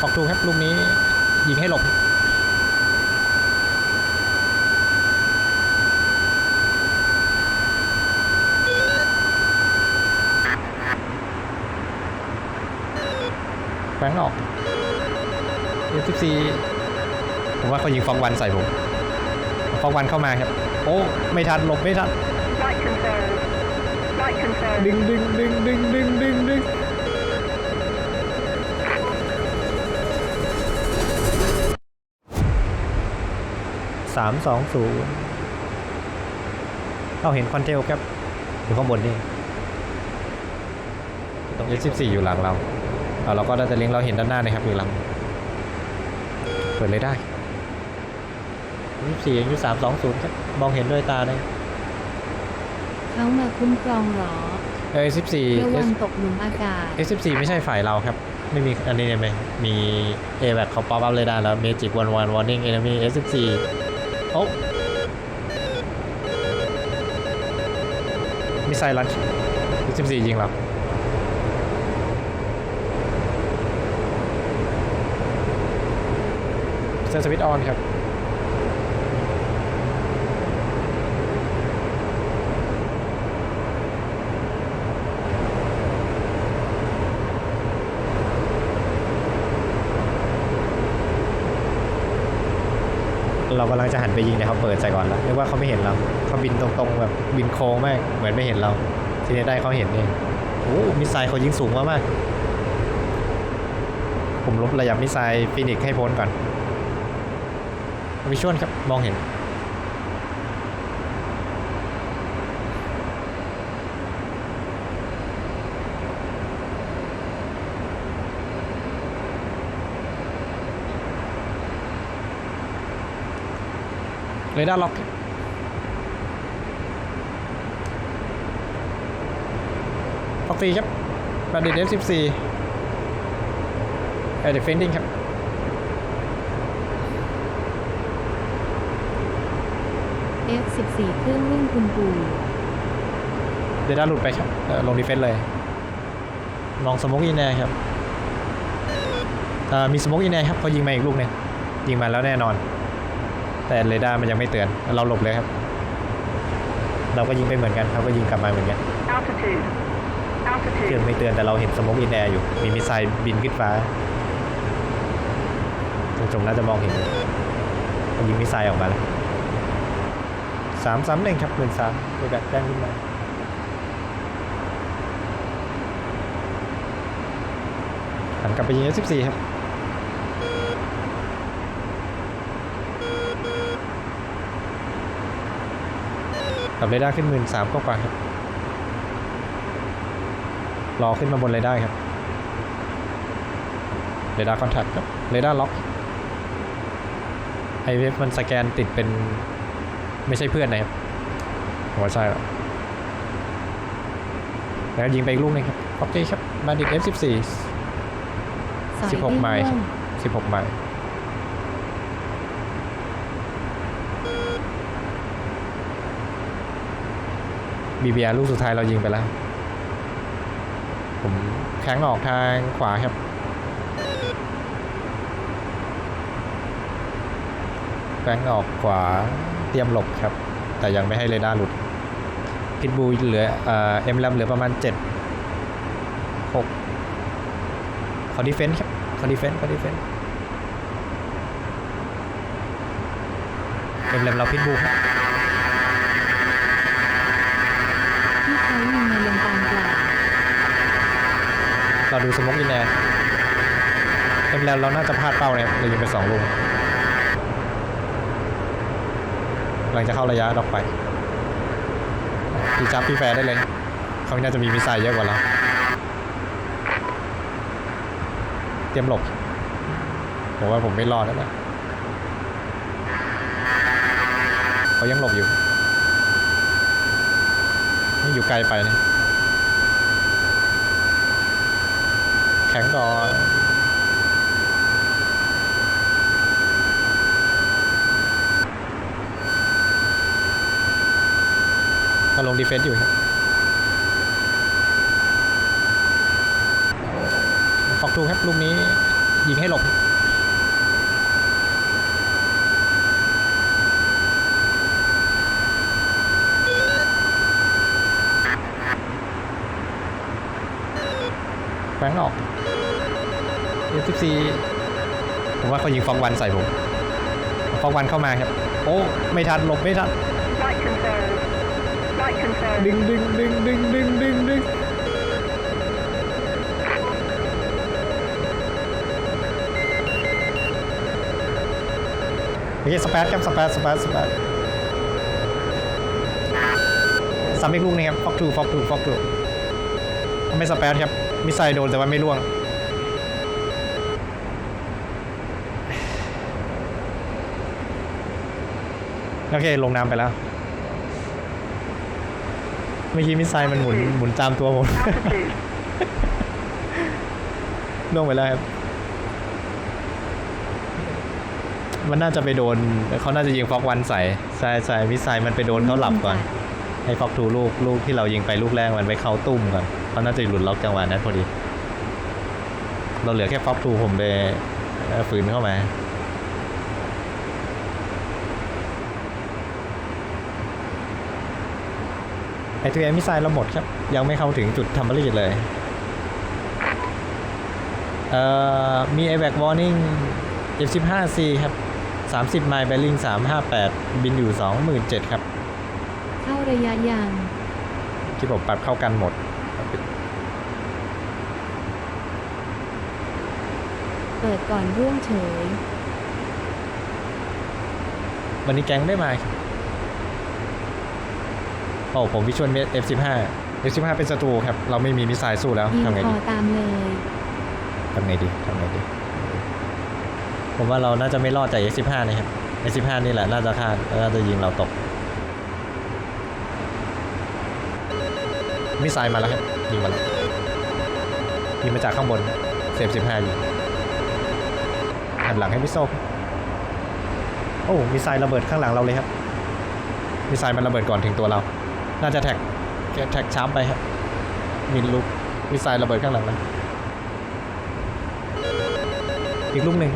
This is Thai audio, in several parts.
ฟอกทูครับลูกนี้ยิงให้หลบแบงค์ออกเอฟซีผมว่าเขายิงฟองวันใส่ผมฟองวันเข้ามาครับ โอ้ ไม่ทันหลบไม่ทัน Right confirmed. Right confirmed. ดึงดึงดึงดึงดึงดึงดึง สามสองศูนย์เราเห็นคอนเทลครับอยู่ข้างบนนี่ตรง S14 อยู่หลังเราเอาเราก็ได้แต่เลี้ยงเราเห็นด้านหน้านะครับอยู่หลัง เปิดเลยได้ S14 ยังอยู่320ครับมองเห็นด้วยตาเลยเขามาคุ้มครองหรอเออ S14 ระวัง S ตกหลุมอากาศ S14 ไม่ใช่ฝ่ายเราครับไม่มีอันนี้เนี่ยไหมมี a v a c เขาป๊อปอัพเลยได้แล้ว Magic One One Warning Enemy S14 โอ้มิสไซล์ลัน S14 ยิงเราเซอร์สวิตออนครับ เรากำลังจะหันไปยิงนี่ยเขาเปิดใจก่อนแล้วเรียกว่าเขาไม่เห็นเราเขาบินตรงๆแบบบินโค้งมากเหมือนไม่เห็นเรา ทีนี้ได้เขาเห็นเองโอ้มิสไซล์เขายิงสูงมากๆผมลบระยะมิสไซล์ฟินิกให้พ้นก่อนวิชวลครับมองเห็น เรดาร์ล็อกล็อกฟรีครับบันดิต F14 เอเดฟเฟนดิ้งครับ F14 เครื่องวิ่งคุณปู่เรดาร์หลุดไปครับเอ่อลงดีเฟนส์เลยมองสโมกอินแอร์ครับเอ่อมีสโมกอินแอร์ครับเขายิงมาอีกลูกหนึงยิงมาแล้วแน่นอน แต่เรดาร์มันยังไม่เตือน เราหลบเลยครับ เราก็ยิงไปเหมือนกันเขาก็ยิงกลับมาเหมือนกัน Altitude. เครื่อ Altitude. งไม่เตือนแต่เราเห็นสโมกอินแอร์อยู่ มีมิสไซล์บินขึ้นฟ้าตรงจมน่าจะมองเห็นมันยิงมิสไซล์ออกมาแล้วสามสามหนึ่งครับหมื่นสามโดยแบบแจ้งขึ้นมาหันกลับไปยิง F14 ครับ กับเรดาร์ขึ้นหมื่นสามกว่าครับ รอขึ้นมาบนเรดาร์ครับ เรดาร์คอนแทคครับ เรดาร์ล็อก ไอเวฟมันสแกนติดเป็นไม่ใช่เพื่อนนะครับผมว่าใช่หรอกแล้วยิงไปอีกลูกนึงครับ โอเคครับบันดิต F14 สอย16ไมล์ร่วง16ไมล์ บีบีอาร์ลูกสุดท้ายเรายิงไปแล้ว ผมแข้งออกทางขวาครับ แข้งออกขวาเตรียมหลบครับ แต่ยังไม่ให้เรดาร์หลุด พิทบูเหลือเอ่อเอ็มแลมเหลือประมาณ 7 6 ขอดีเฟนส์ครับ ขอดีเฟนส์ขอดีเฟนส์เอ็มแลมเราพิทบูครับ เราดูสโมกอินแอร์เอ็มแลมเราน่าจะพลาดเป้าเนะครับเรายิงไปสองลูกกำลังจะเข้าระยะดอกไปพี่จับพี่แฟร์ได้เลยเขาน่าจะมีมิสไซล์เยอะกว่าเราเตรียมหลบผมว่าผมไม่รอดแล้วนะเขายังหลบอยู่นี่อยู่ไกลไปนะ แข็งก่อนก็ลงดีเฟนส์อยู่ครับฟอกทูครับลูกนี้ยิงให้หลบแบงออก F14 ผมว่าเขายิงฟองวันใส่ผมฟองวันเข้ามาครับ โอ้ ไม่ทันหลบไม่ทัน Right confirmed. Right confirmed. ดึงดึงดึงดึงดึงดึงดึงโอเคสเปซครับสเปซสเปซสเปซซ้ำอีกลูกหนึงครับฟอกทูฟอกทูฟอกทูไม่สเปซครับมิสไซล์โดนแต่ว่าไม่ล่วง โอเค ลงน้ำไปแล้ว เมื่อกี้มิสไซล์มันหมุนหมุนตามตัวผม Altitude. ล่วงไปแล้วครับ มันน่าจะไปโดน เขาน่าจะยิงฟอกวันใส่ใช่ใช่มิสไซล์มันไปโดนเขาหลับก่อน ให้ฟอกทูลูกลูกที่เรายิงไปลูกแรกมันไปเข้าตุ้มก่อนเขาน่าจะหลุดล็อกจังหวะนั้นพอดี เราเหลือแค่ฟอกทูผมไปเอ่อฝืนเข้ามา ไอตัวเอมิสไซล์เราหมดครับ ยังไม่เข้าถึงจุดทำบรีดเลยเอ่อมี a v a c warning F15C ครับ 30 ไมล์ bearing 358 บินอยู่ 27,000 ครับ เข้าระยะยางที่ผมปรับเข้ากันหมด เปิดก่อนร่วงเฉย วันนี้แก๊งไม่มาครับโอ้ผมวิชวล F15 F15 เป็นศัตรูครับ เราไม่มีมิสไซล์สู้แล้วยิงทำไงคอดีตามเลยทำไงดีทำไงดี ผมว่าเราน่าจะไม่รอดจาก F15 นะครับ F15 นี่แหละ น่าจะฆ่าน่าจะยิงเราตก มิสไซล์มาแล้วครับ ยิงมาแล้วยิงมาจากข้างบนเซฟ15ยิงหันหลังให้มิสโซครับโอ้มิสไซล์ระเบิดข้างหลังเราเลยครับมิสไซล์มันระเบิดก่อนถึงตัวเรา น่าจะแท็กแท็กชาร์ปไปครับมินลุกมิสไซล์ระเบิดข้างหลังนะอีกลูกหนึ่ง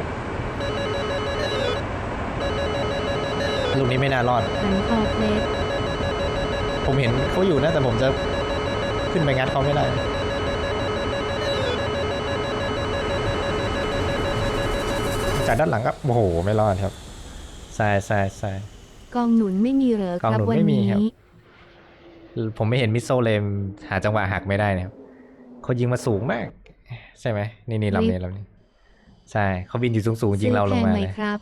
ลูกนี้ไม่น่ารอดหันคอเพลสผมเห็นเขาอยู่นะ แต่ผมจะขึ้นไปงัดเขาไม่ได้จากด้านหลังก็โอ้โห ไม่รอดครับใช่ใช่ใช่กองหนุนไม่มีเหรอกองครัหบนุนวันไม่มีนี้ครับ ผมไม่เห็นมิโซเลมหาจังหวะหักไม่ได้นะครับเขายิงมาสูงมาก ใช่ไหมนี่นี่ลำนี้ลำนี้ ใช่เขาบินอยู่สูงสูงยิงเราลงมาเลยครับ